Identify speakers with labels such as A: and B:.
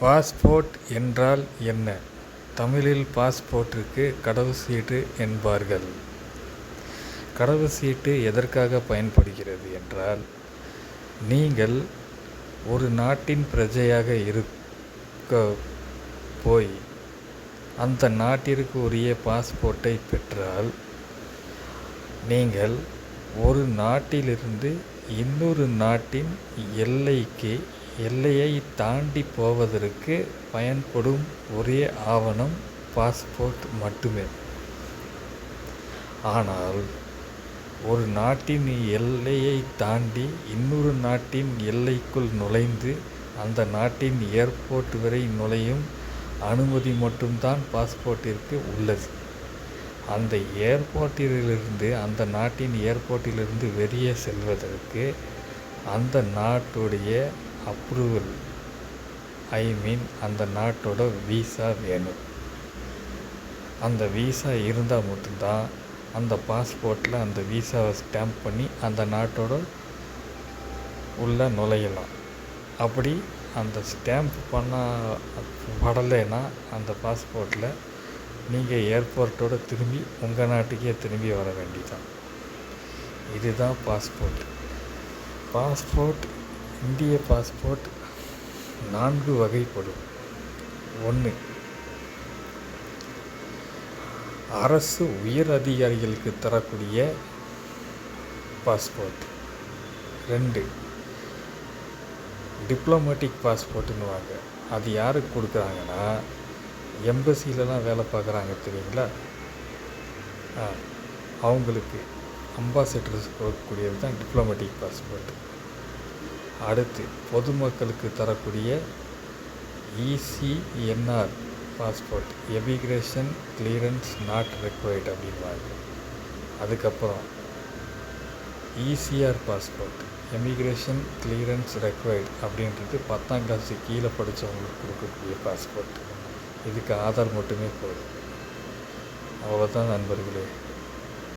A: Passport என்றால் என்ன? தமிழில் பாஸ்போர்ட்டிற்கு கடவுச்சீட்டு என்பார்கள். கடவுச்சீட்டு எதற்காக பயன்படுகிறது என்றால் நீங்கள் ஒரு நாட்டின் பிரஜையாக இருக்க போய் அந்த நாட்டிற்கு உரிய பாஸ்போர்ட்டை பெற்றால் நீங்கள் ஒரு நாட்டிலிருந்து இன்னொரு நாட்டின் எல்லைக்கு எல்லையை தாண்டி போவதற்கு பயன்படும் ஒரே ஆவணம் பாஸ்போர்ட் மட்டுமே. ஆனால் ஒரு நாட்டின் எல்லையை தாண்டி இன்னொரு நாட்டின் எல்லைக்குள் நுழைந்து அந்த நாட்டின் ஏர்போர்ட் வரை நுழையும் அனுமதி மட்டும்தான் பாஸ்போர்ட்டிற்கு உள்ளது. அந்த ஏர்போர்ட்டிலிருந்து அந்த நாட்டின் ஏர்போர்ட்டிலிருந்து வெளியே செல்வதற்கு அந்த நாட்டுடைய அப்ரூவல். ஐ மீன் அந்த நாட்டோட வீசா வேணும். அந்த வீசா இருந்தால் மட்டும்தான் அந்த பாஸ்போர்ட்டில் அந்த வீசாவை ஸ்டாம்ப் பண்ணி அந்த நாட்டோட உள்ளே நுழையலாம். அப்படி அந்த ஸ்டாம்ப் பண்ண படலைன்னா அந்த பாஸ்போர்ட்டில் நீங்கள் ஏர்போர்ட்டோட திரும்பி உங்கள் நாட்டுக்கே திரும்பி வர வேண்டிதான் இதுதான் பாஸ்போர்ட் பாஸ்போர்ட் இந்திய பாஸ்போர்ட் நான்கு வகைப்படும். ஒன்று அரசு உயர் அதிகாரிகளுக்கு தரக்கூடிய பாஸ்போர்ட். ரெண்டு டிப்ளமேட்டிக் பாஸ்போர்ட்டுன்னுவாங்க அது யாருக்கு கொடுக்குறாங்கன்னா எம்பசிலலாம் வேலை பார்க்குறாங்க தெரியுங்களா? ஆ அவங்களுக்கு அம்பாசிடர்ஸ் கொடுக்கக்கூடியது தான் டிப்ளமேட்டிக் பாஸ்போர்ட் அடுத்து பொதுமக்களுக்கு தரக்கூடிய ECNR passport emigration clearance not required அப்படின்வாங்க அதுக்கப்புறம் ECR passport emigration clearance required அப்படின்றது பத்தாம் கிளாஸு கீழே படித்தவங்களுக்கு கொடுக்கக்கூடிய பாஸ்போர்ட் இதுக்கு ஆதார் மட்டுமே போதும். அவ்வளோதான் நண்பர்களே.